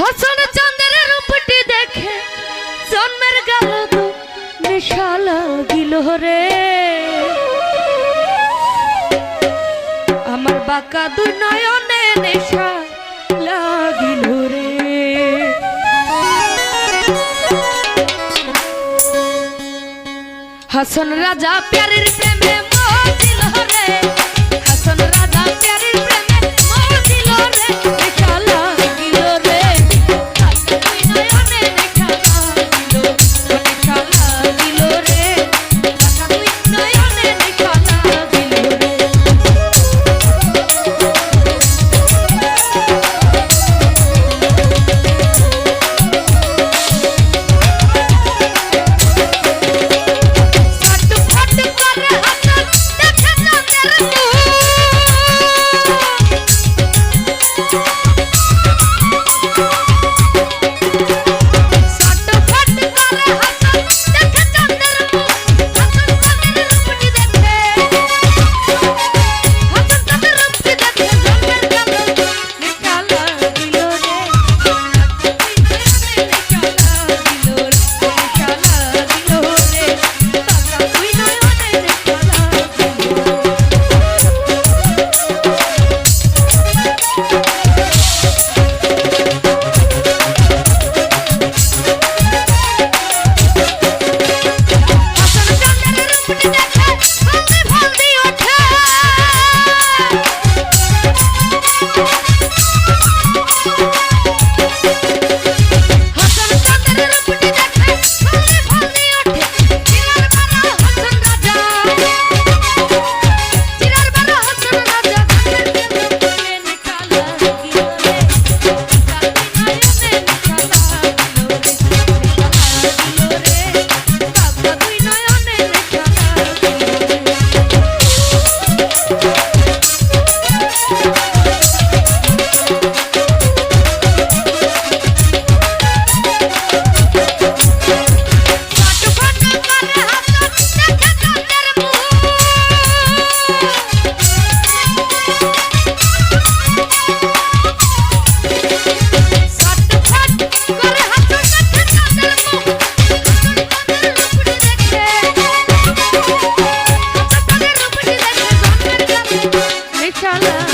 হাসান চন্দ্রের রূপটি দেখে জন্মের গেল তো নেশা লাগিল রে। আমার বাঁকা দুই নয়নে নেশা লাগিল রে। হাসন রাজা প্যারের প্রেমে মজিল রে। হাসন রাজা Yeah. la